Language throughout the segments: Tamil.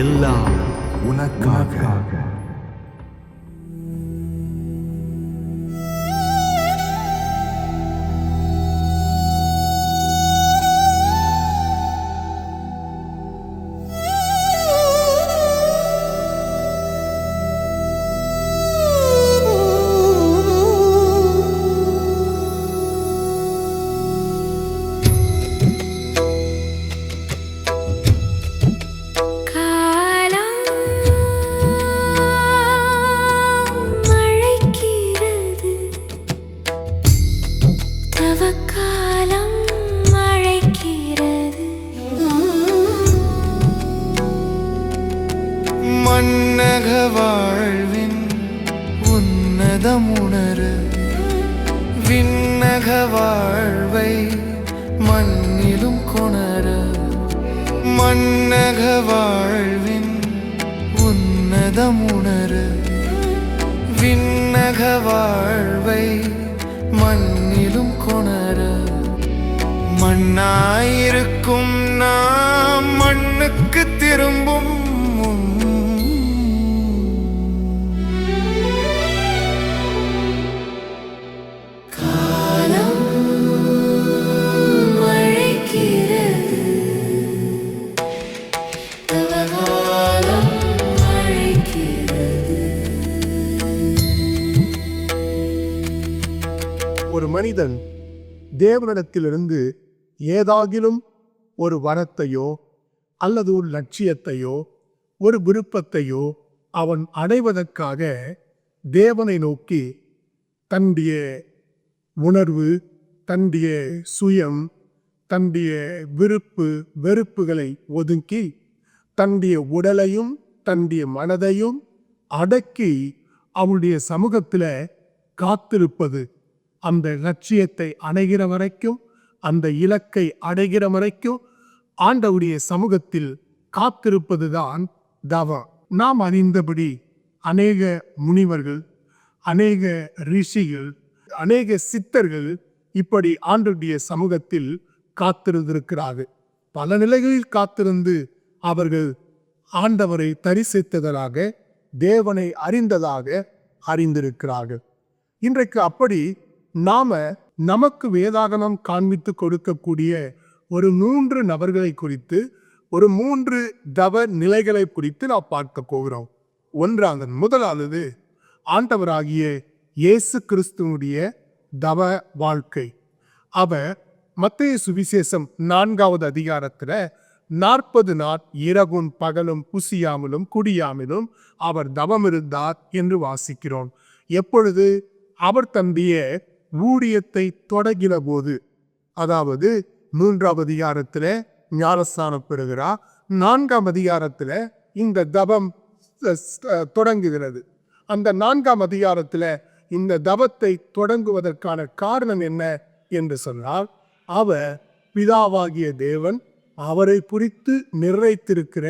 எல்லாம் உனக்காக. வாழ்வின் உன்னதமுணரு விண்ணக வாழ்வை மண்ணிலும் கொணர. மன்னக வாழ்வின் உன்னதமுணரு விண்ணக வாழ்வை மண்ணிலும் கொணர. மண்ணாயிருக்கும் நாம் மண்ணுக்கு திரும்பும் மனிதன் தேவனிடத்திலிருந்து ஏதாகிலும் ஒரு வரத்தையோ அல்லது ஒரு லட்சியத்தையோ ஒரு விருப்பத்தையோ அவன் அடைவதற்காக தேவனை நோக்கி தன்னுடைய உணர்வு தன்னுடைய சுயம் தன்னுடைய விருப்பு வெறுப்புகளை ஒதுக்கி தன்னுடைய உடலையும் தன்னுடைய மனதையும் அடக்கி அவனுடைய சமூகத்தில் காத்திருப்பது. அந்த லட்சியத்தை அணைகிற வரைக்கும் அந்த இலக்கை அடைகிற வரைக்கும் ஆண்டவுடைய சமூகத்தில் காத்திருப்பதுதான் தவம். நாம் அறிந்தபடி அநேக முனிவர்கள் அநேக ரிஷிகள் அநேக சித்தர்கள் இப்படி ஆண்டுடைய சமூகத்தில் காத்திருந்திருக்கிறார்கள். பல நிலைகளில் காத்திருந்து அவர்கள் ஆண்டவரை தரிசித்ததாக தேவனை அறிந்ததாக அறிந்திருக்கிறார்கள். இன்றைக்கு அப்படி நாம நமக்கு வேதாகமம் காண்பித்து கொடுக்கக்கூடிய ஒரு மூன்று நபர்களை குறித்து ஒரு மூன்று தவ நிலைகளை குறித்து நாம் பார்க்க போகிறோம். ஒன்றாவது முதலாவது ஆண்டவராகிய இயேசு கிறிஸ்துவனுடைய தவ வாழ்க்கை. அவர் மத்திய சுவிசேஷம் நான்காவது அதிகாரத்தில் நாற்பது நாள் இரவும் பகலும் புசியாமலும் குடியாமலும் அவர் தவம் இருந்தார் என்று வாசிக்கிறோம். எப்பொழுது அவர் தன்னுடைய ஊழியத்தை தொடங்கின போது அதாவது மூன்றாம் அதிகாரத்தில் ஞானஸ்தானம் பெறுகிறார் நான்காம் அதிகாரத்தில் இந்த தபம் தொடங்குகிறது. அந்த நான்காம் அதிகாரத்தில் இந்த தபத்தை தொடங்குவதற்கான காரணம் என்ன என்று சொன்னால் அவர் பிதாவாகிய தேவன் அவரை குறித்து நிறைத்திருக்கிற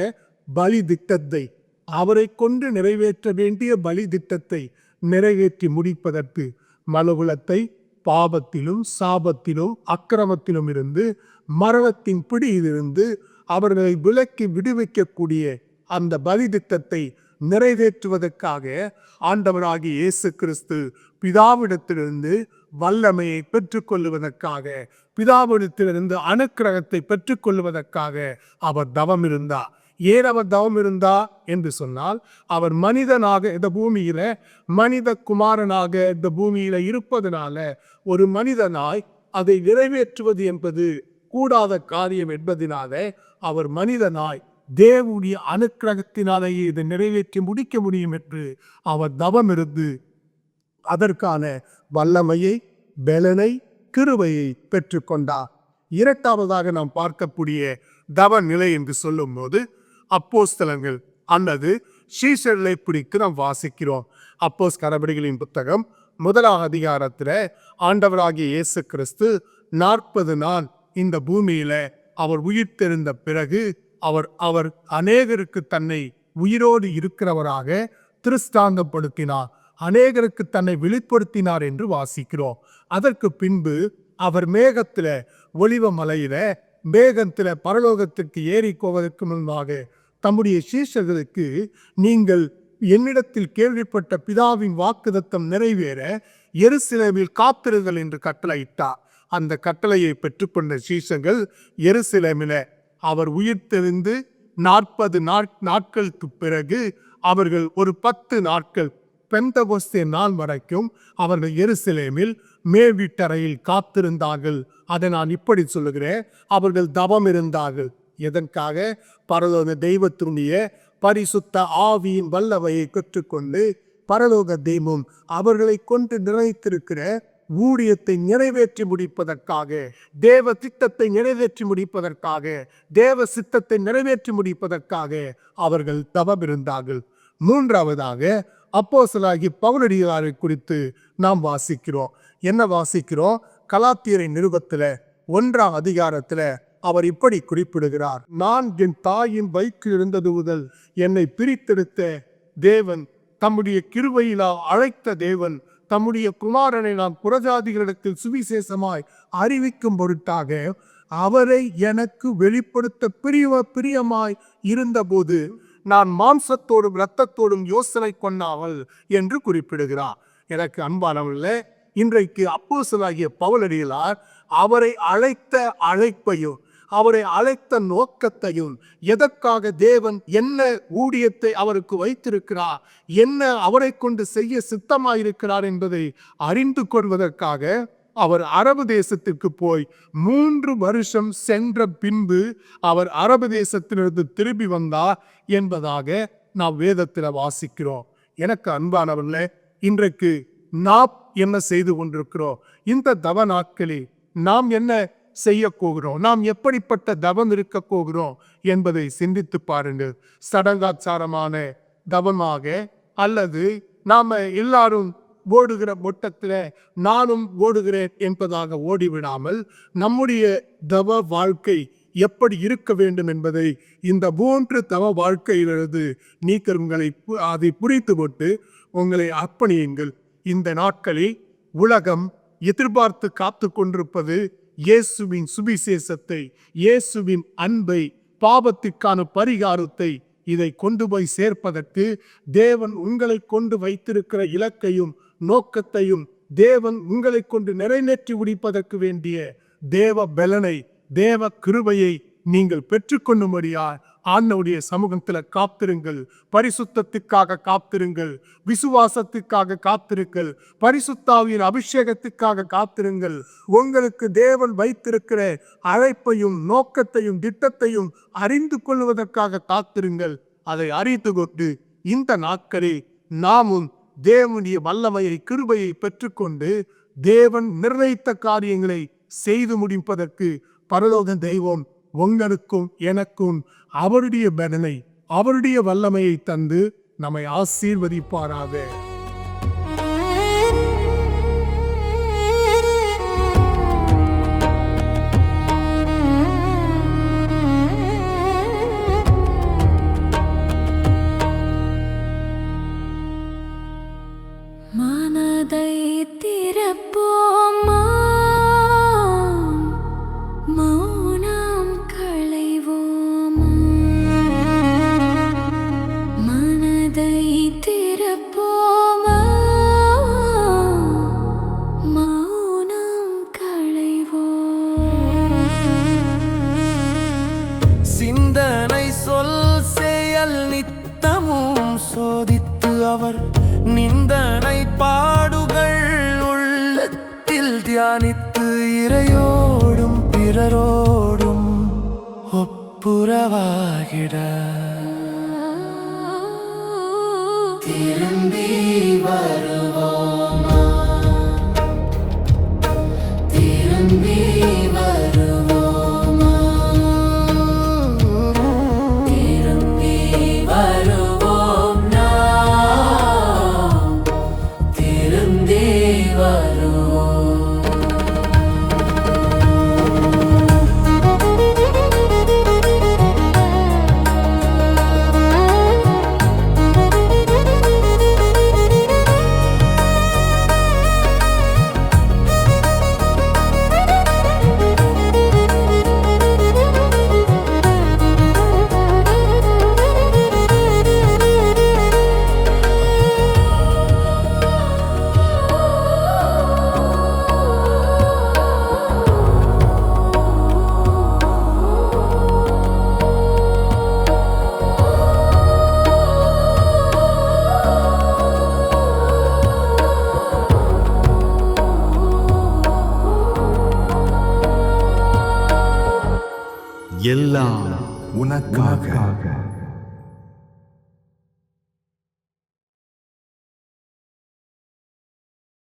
பலி திட்டத்தை அவரை கொண்டு நிறைவேற்ற வேண்டிய பலி திட்டத்தை நிறைவேற்றி முடிப்பதற்கு மனுகுலத்தை பாபத்திலும் சாபத்திலும் அக்கிரமத்திலும் இருந்து மரணத்தின் பிடியிலிருந்து அவர்களை விலக்கி விடுவிக்கக்கூடிய அந்த பலி திட்டத்தை நிறைவேற்றுவதற்காக ஆண்டவராகி இயேசு கிறிஸ்து பிதாவிடத்திலிருந்து வல்லமையை பெற்றுக்கொள்வதற்காக பிதாவிடத்திலிருந்து அனுக்கிரகத்தை பெற்றுக்கொள்வதற்காக அவர் தவம் இருந்தார் ஏன் அவர் தவம் இருந்தா என்று சொன்னால் அவர் மனிதனாக இந்த பூமியில மனித குமாரனாக இந்த பூமியில இருப்பதனால ஒரு மனிதனாய் அதை நிறைவேற்றுவது என்பது கூடாத காரியம் என்பதனால அவர் மனிதனாய் தேவனுடைய அனுக்கிரகத்தினாலேயே இதை நிறைவேற்றி முடிக்க முடியும் என்று அவர் தவம் இருந்து அதற்கான வல்லமையை பலனை கிருவையை பெற்றுக்கொண்டார். இரண்டாவதாக நாம் பார்க்கக்கூடிய தவ நிலை என்று சொல்லும்போது அப்போஸ்தலங்கள் அல்லது சீசர்களை பிடித்து நாம் வாசிக்கிறோம். அப்போஸ் கரபடிகளின் புத்தகம் முதலாம் அதிகாரத்தில் ஆண்டவராகிய இயேசு கிறிஸ்து நாற்பது நாள் இந்த பூமியில அவர் உயிர்த்தெழுந்த பிறகு அவர் அவர் அநேகருக்கு தன்னை உயிரோடு இருக்கிறவராக திருஸ்தாந்தப்படுத்தினார் அநேகருக்கு தன்னை வெளிப்படுத்தினார் என்று வாசிக்கிறோம். அதற்கு பின்பு அவர் மேகத்தில் ஒளிவ மலையில மேகத்தில் பரலோகத்திற்கு ஏறி போவதற்கு முன்பாக தம்முடைய சீஷர்களுக்கு நீங்கள் என்னிடத்தில் கேள்விப்பட்ட பிதாவின் வாக்குதத்தம் நிறைவேற எருசிலவில் காத்திருங்கள் என்று கட்டளையிட்டார் அந்த கட்டளையை பெற்றுக்கொண்ட சீசங்கள் எருசலேமில அவர் உயிர்த்தெழுந்து நாற்பது நாட்களுக்கு பிறகு அவர்கள் ஒரு பத்து நாட்கள் பெந்தகோஸ்தே நாள் வரைக்கும் அவர்கள் எருசலேமில் மேல் வீட்டறையில் காத்திருந்தார்கள். அதை நான் இப்படி சொல்லுகிறேன். அவர்கள் தவம் இருந்தார்கள் எதற்காக? பரலோக தெய்வத்தினுடைய பரிசுத்த ஆவியின் வல்லவையை கற்றுக்கொண்டு பரலோக தெய்வம் அவர்களை கொண்டு நிறைத்திருக்கிற ஊழியத்தை நிறைவேற்றி முடிப்பதற்காக தேவ திட்டத்தை நிறைவேற்றி முடிப்பதற்காக தேவ சித்தத்தை நிறைவேற்றி முடிப்பதற்காக அவர்கள் தவம் இருந்தார்கள் மூன்றாவதாக அப்போசலாகி பவுலடியாரை குறித்து நாம் வாசிக்கிறோம். என்ன வாசிக்கிறோம்? கலாத்தியரை நிருபத்துல ஒன்றாம் அதிகாரத்தில் அவர் இப்படி குறிப்பிடுகிறார் நான் என் தாயின் வயிற்றில் இருந்தது முதல் என்னை பிரித்தெடுத்த தேவன் தம்முடைய கிருவையிலா அழைத்த தேவன் தம்முடைய குமாரனை நான் புறஜாதிகளிடத்தில் சுவிசேஷமாய் அறிவிக்கும் பொருட்டாக அவரை எனக்கு வெளிப்படுத்த பிரிய பிரியமாய் இருந்தபோது நான் மாம்சத்தோடும் இரத்தத்தோடும் யோசனை கொண்டாமல் என்று குறிப்பிடுகிறார். எனக்கு அன்பானவர்களே இன்றைக்கு அப்போசலாகிய பவுலடிகளார் அவரை அழைத்த அழைப்பையும் அவரை அழைத்த நோக்கத்தையும் எதற்காக தேவன் என்ன ஊழியத்தை அவருக்கு வைத்திருக்கிறார் என்ன அவரை கொண்டு செய்ய சித்தமாயிருக்கிறார் என்பதை அறிந்து கொள்வதற்காக அவர் அரபு தேசத்திற்கு போய் மூன்று வருஷம் சென்ற பின்பு அவர் அரபு தேசத்திலிருந்து திரும்பி வந்தார் என்பதாக நாம் வேதத்தில் வாசிக்கிறோம். எனக்கு அன்பானவர்களே இன்றைக்கு நாம் என்ன செய்து கொண்டிருக்கிறோம்? இந்த தவ நாட்களில் நாம் என்ன செய்ய போகிறோம். நாம் எப்படிப்பட்ட தவம் இருக்க போகிறோம் என்பதை சிந்தித்து பாருங்கள். சடங்காச்சாரமான தவமாக அல்லது நாம எல்லாரும் ஓடுகிற மொட்டத்தில் நானும் ஓடுகிறேன் என்பதாக ஓடிவிடாமல் நம்முடைய தவ வாழ்க்கை எப்படி இருக்க வேண்டும் என்பதை இந்த மூன்று தவ வாழ்க்கையிலிருந்து நீக்கர் உங்களை பு- அதை புரித்து போட்டு உங்களை அர்ப்பணியுங்கள். இந்த நாட்களில் உலகம் எதிர்பார்த்து காத்து கொண்டிருப்பது இயேசுவின் சுவிசேஷத்தை இயேசுவின் அன்பை பாவத்திற்கான பரிகாரத்தை இதை கொண்டு போய் சேர்ப்பதற்கு தேவன் உங்களை கொண்டு வைத்திருக்கிற இலக்கையும் நோக்கத்தையும் தேவன் உங்களை கொண்டு நிறைவேற்றி முடிப்பதற்கு வேண்டிய தேவ பலனை தேவ கிருபையை நீங்கள் பெற்றுக்கொள்ளும்படியா ஆண்டவுடைய சமூகத்துல காத்திருங்கள். பரிசுத்தத்துக்காக காத்திருங்கள். விசுவாசத்துக்காக காத்திருங்கள். பரிசுத்தாவியின் அபிஷேகத்துக்காக காத்திருங்கள். உங்களுக்கு தேவன் வைத்திருக்கிற அழைப்பையும் நோக்கத்தையும் திட்டத்தையும் அறிந்து கொள்வதற்காக காத்திருங்கள். அதை அறிந்து கொண்டு இந்த நாட்களில் நாமும் தேவனுடைய வல்லமையை கிருபையை பெற்றுக்கொண்டு தேவன் நிர்ணயித்த காரியங்களை செய்து முடிப்பதற்கு பரலோக தெய்வம் உங்களுக்கும் எனக்கும் அவருடைய பலனை அவருடைய வல்லமையை தந்து நம்மை ஆசீர்வதிப்பாராக. மனதை சோதித்து அவர் நிந்தனை பாடுகள் உள்ளத்தில் தியானித்து இறையோடும் பிறரோடும் ஒப்புரவாகிட. திரும்பி வருவோம். திரும்பி எல்லாம் உனக்காக.